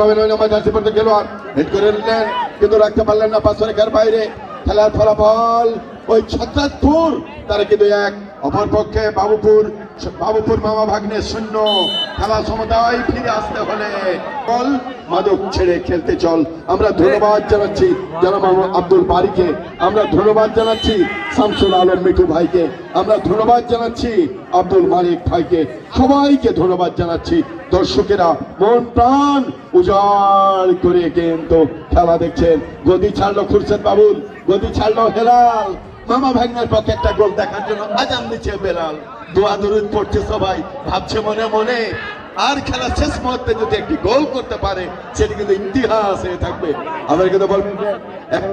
পাবেন ওই নম্বর জার্সি পর্যন্ত খেলোয়াড়। হেড করে নিলেন, কিন্তু রাখতে পারলেন না পাঁচ রেখার বাইরে। খেলার ফলাফল ওই ছত্রাসপুর তারা কিন্তু এক অপর পক্ষে বাবুপুর বাবুপুর মামা ভাগ্নে শূন্য। খেলা সমতায় ফিরে আসতে হলে বল মাদক ছেড়ে খেলতে চল। আমরা ধন্যবাদ জানাচ্ছি জনাব আব্দুল বারিকে। আমরা ধন্যবাদ জানাচ্ছি শামসুল আলম মিঠু ভাইকে। আমরা ধন্যবাদ জানাচ্ছি আব্দুল মালিক ভাইকে। সবাইকে ধন্যবাদ জানাচ্ছি। দর্শকেরা মন প্রাণ উজাড় করে কিন্তু খেলা দেখছেন। গদি ছাড়লো খুরশেদ বাবুল, গদি ছাড়লো হেলাল। মামা ভাগ্নের পক্ষে একটা গোল দেখার জন্য আজান দিচ্ছে বেলাল। দোয়া দরুদ পড়ছে সবাই, ভাবছে মনে মনে, আর খেলা শেষ মুহূর্তে যদি একটি গোল করতে পারে, সেটি কিন্তু ইতিহাস হয়ে থাকবে। আমার কিন্তু বলবেন যে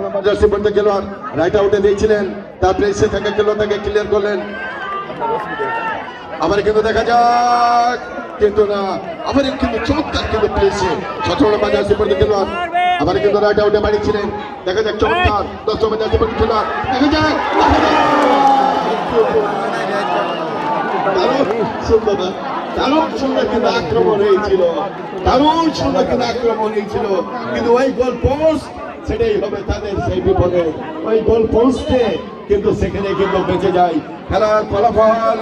নম্বর জার্সি পর্যন্ত খেলোয়াড় রাইট আউটে দিয়েছিলেন, তারপরে সে থাকা খেলোয়াড়টাকে ক্লিয়ার করলেন। আবার কিন্তু দেখা যাক, কিন্তু না, আবার কিন্তু চমৎকার কিন্তু পেয়েছে সতেরো নম্বর জার্সি পর্যন্ত খেলোয়াড়। আবার কিন্তু রাইট আউটে বাড়িয়েছিলেন। দেখা যাক চমৎকার। দশ নম্বর জার্সি দেখা যাক সুন্দর সুন্দর কিন্তু আক্রমণ হয়েছিল। সুন্দর আক্রমণ হয়েছিল। কিন্তু ওই সেটাই হবে তাদের সেই ওই কিন্তু সেখানে কিন্তু বেঁচে যায়। খেলার ফলাফল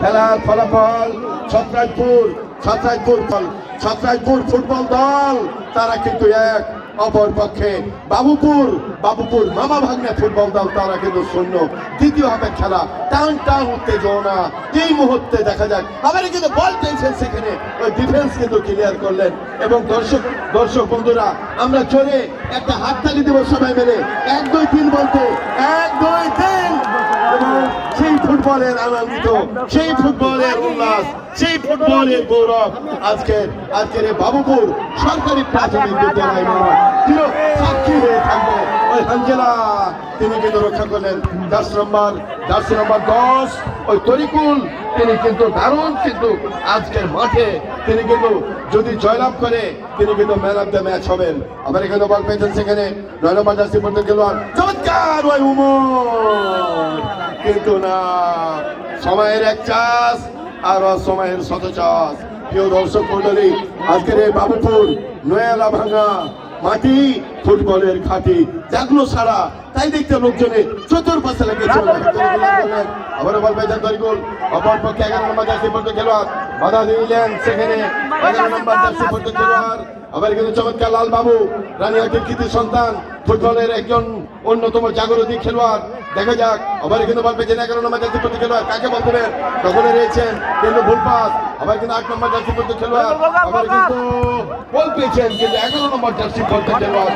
খেলার ফলাফল ছত্রাজপুর ছত্রাজপুর দল ছত্রাজপুর ফুটবল দল, তারা কিন্তু এক। অপর পক্ষে বাবুপুর বাবুপুর মামা ভাগ্নে ফুটবল দল, তারা কিন্তু শূন্য। দ্বিতীয় হবে খেলা, টান টান, উত্তেজনা। এই মুহূর্তে দেখা যাক আবার কিন্তু বল পেয়েছেন সেখানে। ওই ডিফেন্স কিন্তু ক্লিয়ার করলেন। এবং দর্শক দর্শক বন্ধুরা, আমরা চলে একটা হাততালি দেবো সবাই মিলে। এক, দুই, তিন বলতে। এক, দুই, তিন। ফুটবলের আনন্দিত, সেই ফুটবলের উল্লাস, সেই ফুটবলের গৌরব আজকের আজকের বাবুপুর সরকারি প্রাথমিক বিদ্যালয় সাক্ষী হয়ে ওই হাঞ্জেলা তিনি কিন্তু রক্ষা করলেন দশ নম্বর দশ নম্বর দশ, ওই তরিকুল। তিনি কিন্তু দারুণ কিন্তু আজকের মাঠে। তিনি কিন্তু যদি জয়লাভ করে, তিনি কিন্তু ম্যান অফ দ্য ম্যাচ হবেন। আবার এখানে বল পেয়েছেন সেখানে। নয় নম্বর জার্সি পর্যন্ত খেলোয়াড়। চমৎকার ওই উমর। কিন্তু না। সময়ের এক চাষ আর অসময়ের শত চাষ। প্রিয় দর্শক মন্ডলী আজকের এই বাবুপুর নয়ালা ভাঙা মাটি ফুটবলের ঘাটি জাগলো সারা। তাই দেখতে লোকজনে চতুর্পাশে লেগেছে আবার অপর পক্ষে এগারো নম্বর জার্সি পর্যন্ত খেলোয়াড়। বাধা দিলেন সেখানে এগারো নম্বর পর্যন্ত খেলোয়াড়। আবার কিন্তু চমৎকার লাল বাবু রানিয়াটির কৃতি সন্তান, ফুটবলের একজন অন্যতম জাগরতী খেলোয়াড়। দেখা যাক, আবার কিন্তু বল পেয়েছেন এগারো নম্বর জার্সি পর্যন্ত খেলোয়াড়? কাকে বল দেবেন তখনই রয়েছেন কিন্তু ভুল পাস, আবার কিন্তু আট নম্বর জার্সি পর্যন্ত খেলোয়াড়, আবার কিন্তু বল পেয়েছেন কিন্তু এগারো নম্বর জার্সি পর্যন্ত খেলোয়াড়।